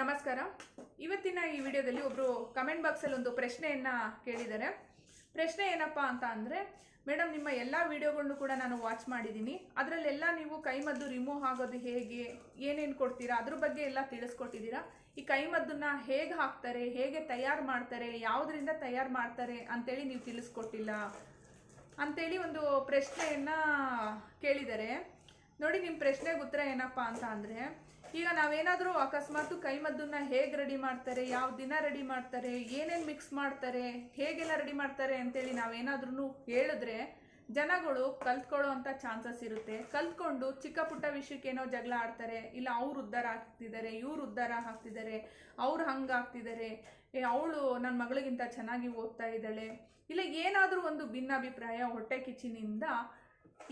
ನಮಸ್ಕಾರ. ಇವತ್ತಿನ ಈ ವಿಡಿಯೋದಲ್ಲಿ ಒಬ್ಬರು ಕಮೆಂಟ್ ಬಾಕ್ಸಲ್ಲಿ ಒಂದು ಪ್ರಶ್ನೆಯನ್ನು ಕೇಳಿದ್ದಾರೆ. ಪ್ರಶ್ನೆ ಏನಪ್ಪ ಅಂತ ಅಂದರೆ, ಮೇಡಮ್, ನಿಮ್ಮ ಎಲ್ಲ ವಿಡಿಯೋಗಳನ್ನು ಕೂಡ ನಾನು ವಾಚ್ ಮಾಡಿದ್ದೀನಿ. ಅದರಲ್ಲೆಲ್ಲ ನೀವು ಕೈಮದ್ದು ರಿಮೂವ್ ಆಗೋದು ಹೇಗೆ? ಏನೇನು ಕೊಡ್ತೀರಾ? ಅದ್ರ ಬಗ್ಗೆ ಎಲ್ಲ ತಿಳಿಸ್ಕೊಟ್ಟಿದ್ದೀರಾ? ಈ ಕೈಮದ್ದನ್ನು ಹೇಗೆ ಹಾಕ್ತಾರೆ? ಹೇಗೆ ತಯಾರು ಮಾಡ್ತಾರೆ? ಯಾವುದರಿಂದ ತಯಾರು ಮಾಡ್ತಾರೆ? ಅಂತೇಳಿ ನೀವು ತಿಳಿಸ್ಕೊಟ್ಟಿಲ್ಲ. ಅಂತೇಳಿ ಒಂದು ಪ್ರಶ್ನೆಯನ್ನ ಕೇಳಿದ್ದಾರೆ. ನೋಡಿ ನಿಮ್ಮ ಪ್ರಶ್ನೆಗೆ ಉತ್ತರ ಏನಪ್ಪ ಅಂತ ಅಂದರೆ, ಈಗ ನಾವೇನಾದರೂ ಅಕಸ್ಮಾತ್ ಕೈಮದ್ದನ್ನ ಹೇಗೆ ರೆಡಿ ಮಾಡ್ತಾರೆ, ಯಾವ ದಿನ ರೆಡಿ ಮಾಡ್ತಾರೆ, ಏನೇನು ಮಿಕ್ಸ್ ಮಾಡ್ತಾರೆ, ಹೇಗೆಲ್ಲ ರೆಡಿ ಮಾಡ್ತಾರೆ ಅಂತೇಳಿ ನಾವೇನಾದ್ರೂ ಹೇಳಿದ್ರೆ, ಜನಗಳು ಕಲ್ತ್ಕೊಳ್ಳೋ ಅಂಥ ಚಾನ್ಸಸ್ ಇರುತ್ತೆ. ಕಲ್ತ್ಕೊಂಡು ಚಿಕ್ಕ ಪುಟ್ಟ ವಿಷಯಕ್ಕೇನೋ ಜಗಳ ಆಡ್ತಾರೆ, ಇಲ್ಲ ಅವ್ರು ಉದ್ಧಾರ ಆಗ್ತಿದ್ದಾರೆ, ಇವ್ರು ಉದ್ಧಾರ ಆಗ್ತಿದ್ದಾರೆ, ಅವ್ರು ಹಂಗೆ ಆಗ್ತಿದ್ದಾರೆ, ಏ, ಅವಳು ನನ್ನ ಮಗಳಿಗಿಂತ ಚೆನ್ನಾಗಿ ಓದ್ತಾ ಇದ್ದಾಳೆ, ಇಲ್ಲ ಏನಾದರೂ ಒಂದು ಭಿನ್ನಾಭಿಪ್ರಾಯ ಹೊಟ್ಟೆ ಕಿಚ್ಚಿನಿಂದ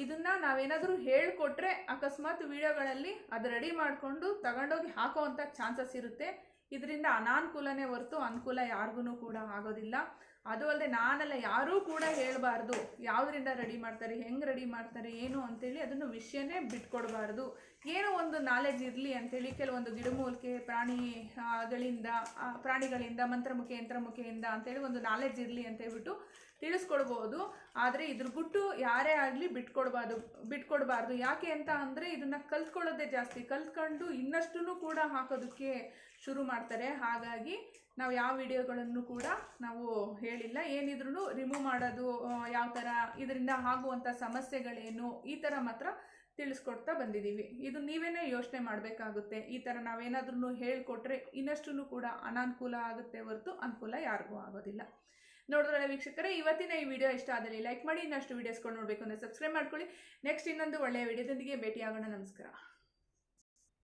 ಇದನ್ನ ನಾವೇನಾದರೂ ಹೇಳಿಕೊಟ್ರೆ ಅಕಸ್ಮಾತ್ ವಿಡಿಯೋಗಳಲ್ಲಿ ಅದು ರೆಡಿ ಮಾಡಿಕೊಂಡು ತಗೊಂಡೋಗಿ ಹಾಕೋವಂಥ ಚಾನ್ಸಸ್ ಇರುತ್ತೆ. ಇದರಿಂದ ಅನಾನುಕೂಲನೇ ಹೊರತು ಅನುಕೂಲ ಯಾರಿಗೂ ಕೂಡ ಆಗೋದಿಲ್ಲ. ಅದು ಅಲ್ಲದೆ ನಾನೆಲ್ಲ ಯಾರೂ ಕೂಡ ಹೇಳಬಾರ್ದು. ಯಾವುದರಿಂದ ರೆಡಿ ಮಾಡ್ತಾರೆ, ಹೆಂಗೆ ರೆಡಿ ಮಾಡ್ತಾರೆ, ಏನು ಅಂತೇಳಿ ಅದನ್ನು ವಿಷಯನೇ ಬಿಟ್ಕೊಡಬಾರ್ದು. ಏನೋ ಒಂದು ನಾಲೆಜ್ ಇರಲಿ ಅಂತೇಳಿ ಕೆಲವೊಂದು ಗಿಡಮೂಲಿಕೆ ಪ್ರಾಣಿಗಳಿಂದ ಪ್ರಾಣಿಗಳಿಂದ, ಮಂತ್ರಮುಖಿ, ಯಂತ್ರಮುಖಿಯಿಂದ ಅಂತೇಳಿ ಒಂದು ನಾಲೆಜ್ ಇರಲಿ ಅಂತ ಹೇಳ್ಬಿಟ್ಟು ತಿಳಿಸ್ಕೊಡ್ಬೋದು. ಆದರೆ ಇದ್ರ ಬಿಟ್ಟು ಯಾರೇ ಆಗಲಿ ಬಿಟ್ಕೊಡ್ಬಾರ್ದು ಬಿಟ್ಕೊಡ್ಬಾರ್ದು. ಯಾಕೆ ಅಂತ ಅಂದರೆ ಇದನ್ನು ಕಲ್ತ್ಕೊಳ್ಳೋದೇ ಜಾಸ್ತಿ. ಕಲ್ತ್ಕೊಂಡು ಇನ್ನಷ್ಟು ಕೂಡ ಹಾಕೋದಕ್ಕೆ ಶುರು ಮಾಡ್ತಾರೆ. ಹಾಗಾಗಿ ನಾವು ಯಾವ ವಿಡಿಯೋಗಳನ್ನು ಕೂಡ ನಾವು ಹೇಳಿಲ್ಲ. ಏನಿದ್ರೂ ರಿಮೂವ್ ಮಾಡೋದು ಯಾವ ಥರ ಇದರಿಂದ ಆಗುವಂಥ ಸಮಸ್ಯೆಗಳೇನು, ಈ ಥರ ಮಾತ್ರ ತಿಳಿಸ್ಕೊಡ್ತಾ ಬಂದಿದ್ದೀವಿ ಇದು ನೀವೇನೇ ಯೋಚನೆ ಮಾಡಬೇಕಾಗುತ್ತೆ. ಈ ಥರ ನಾವೇನಾದ್ರೂ ಹೇಳ್ಕೊಟ್ರೆ ಇನ್ನಷ್ಟು ಕೂಡ ಅನಾನುಕೂಲ ಆಗುತ್ತೆ ಹೊರತು ಅನುಕೂಲ ಯಾರಿಗೂ ಆಗೋದಿಲ್ಲ. ನೋಡಿದ್ರೆ ವೀಕ್ಷಕರೇ, ಇವತ್ತಿನ ಈ ವಿಡಿಯೋ ಇಷ್ಟ ಆದಲ್ಲಿ ಲೈಕ್ ಮಾಡಿ, ಇನ್ನಷ್ಟು ವೀಡಿಯೋಸ್ಗಳು ನೋಡಬೇಕು ಅಂದರೆ ಸಬ್ಸ್ಕ್ರೈಬ್ ಮಾಡ್ಕೊಳ್ಳಿ. ನೆಕ್ಸ್ಟ್ ಇನ್ನೊಂದು ಒಳ್ಳೆಯ ವಿಡಿಯೋದೊಂದಿಗೆ ಭೇಟಿಯಾಗೋಣ. ನಮಸ್ಕಾರ.